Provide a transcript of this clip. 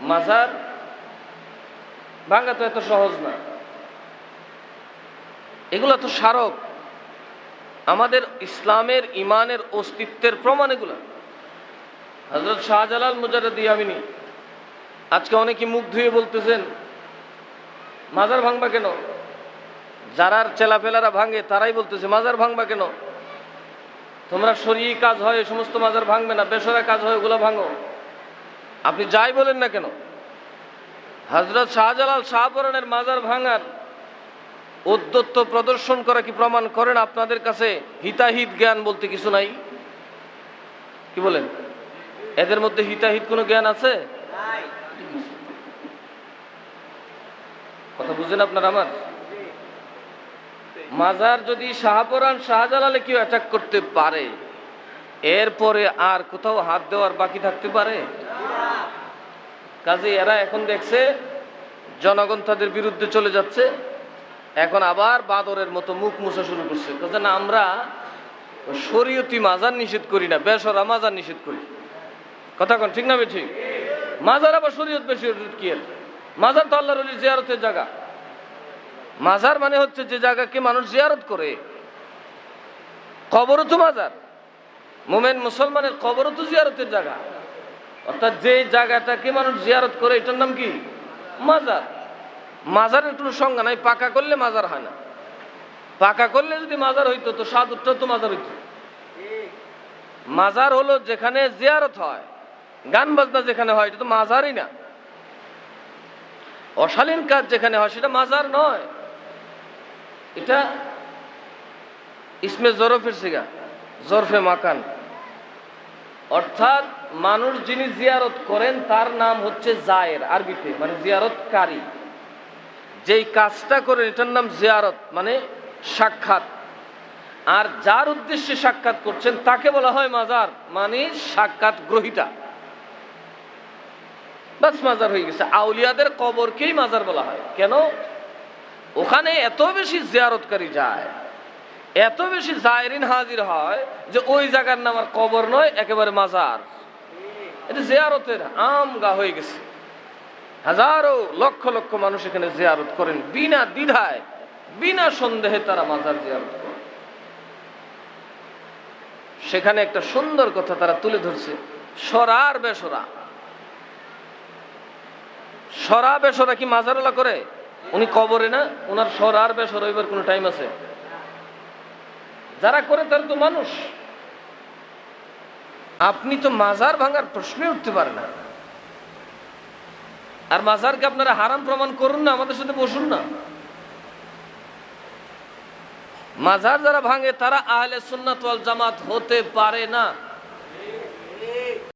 মাজার ভাঙা তো এত সহজ না। এগুলো তো স্মারক। আমাদের ইসলামের ইমানের অস্তিত্বের প্রমাণ এগুলো। হজরত শাহজালাল মুজারদ ইয়ামিনী আজকে অনেকে মুখ ধুয়ে বলতেছেন, মাজার ভাঙবা কেন? যারার চেলাফেলারা ভাঙে তারাই বলতেছে, মাজার ভাঙবা কেন? তোমরা সরিয়ে কাজ হয় সমস্ত মাজার ভাঙবে না বেসরা কাজ হয়, ওগুলো ভাঙো। আপনি যাই বলেন না কেন? হজরত শাহজালাল শাহপরণের মাজার ভাঙার উদ্যত্ত প্রদর্শন করা কি প্রমাণ করেন আপনাদের কাছে? হিতাহিত জ্ঞান বলতে কিছু নাই? কি বলেন? এদের মধ্যে হিতাহিত কোনো জ্ঞান আছে? কথা বুঝেন আপনার আমার? মাজার যদি শাহপরান শাহজালালে কেউ অ্যাটাক করতে পারে, এরপরে আর কোথাও হাত দেওয়ার বাকি থাকতে পারে? কাজে এরা এখন দেখছে জনগণ তাদের বিরুদ্ধে চলে যাচ্ছে। এখন আবার বাদরের মতো মুখ মুছা শুরু করছে। না, আমরা শরীয়তি মাজার নিষেধ করি না, বেসরা মাজার নিষেধ করি। কথা কন, ঠিক না বে ঠিক? মাজার আবার শরীয়ত বেশি কি? মাজার তো আল্লাহর অলির জিয়ারতের জায়গা। মাজার মানে হচ্ছে যে জায়গাকে মানুষ জিয়ারত করে। কবরও তো মাজার। মোমেন মুসলমানের কবরও তো জিয়ারতের জায়গা। অর্থাৎ যে জায়গাটাকে মানুষ জিয়ারত করে, এটার নাম কি? মাজার। মাজারের কোনো সংজ্ঞা নাই, পাকা করলে মাজার হয় না। পাকা করলে যদি মাজার হইতো, তো সাদুরটা তো মাজার হইতো। মাজার হলো যেখানে জিয়ারত হয়, গান বাজনা যেখানে হয়, এটা তো মাজারই না। অশালীন কাজ যেখানে হয়, সেটা মাজার নয়। এটা ইসমে জরফের সিগা জরফে মাকান। অর্থাৎ মানুষ যিনি জিয়ারত করেন, তার নাম হচ্ছে জায়ের, আরবিতে মানে জিয়ারতকারী। যেই কাজটা করেন, এটার নাম জিয়ারত মানে সাক্ষাৎ। আর যার উদ্দেশ্যে সাক্ষাৎ করছেন, তাকে বলা হয় মাজার মানে সাক্ষাৎ গ্রহিতা বাস মাজার হয়ে গেছে। আউলিয়াদের কবরকেই মাজার বলা হয়। কেন? ওখানে এত বেশি জিয়ারতকারী যায়, এত বেশি জায়রিন হাজির হয় যে ওই জায়গার নাম আর কবর নয়, একেবারে মাজার। এটা জিয়ারতের আমগা হয়ে গেছে। হাজারো লক্ষ লক্ষ মানুষ এখানে জিয়ারত করেন। বিনা দ্বিধায়, বিনা সন্দেহে তারা মাজার জিয়ারত করেন। সেখানে একটা সুন্দর কথা তারা তুলে ধরছে। সরার বেসরা। সরা বেসরা কি মাজারওয়ালা করে? উনি কবরে না? ওনার সরার বেসরা এবার কোনো টাইম আছে? যারা করে তারা তো মানুষ। আপনি তো মাজার ভাঙার প্রশ্নে উঠতে পারে না। আর মাজারকে আপনারা হারাম প্রমাণ করুন না, আমাদের সাথে বসুন না। মাজার যারা ভাঙে, তারা আহলে সুন্নাত জামাত হতে পারে না।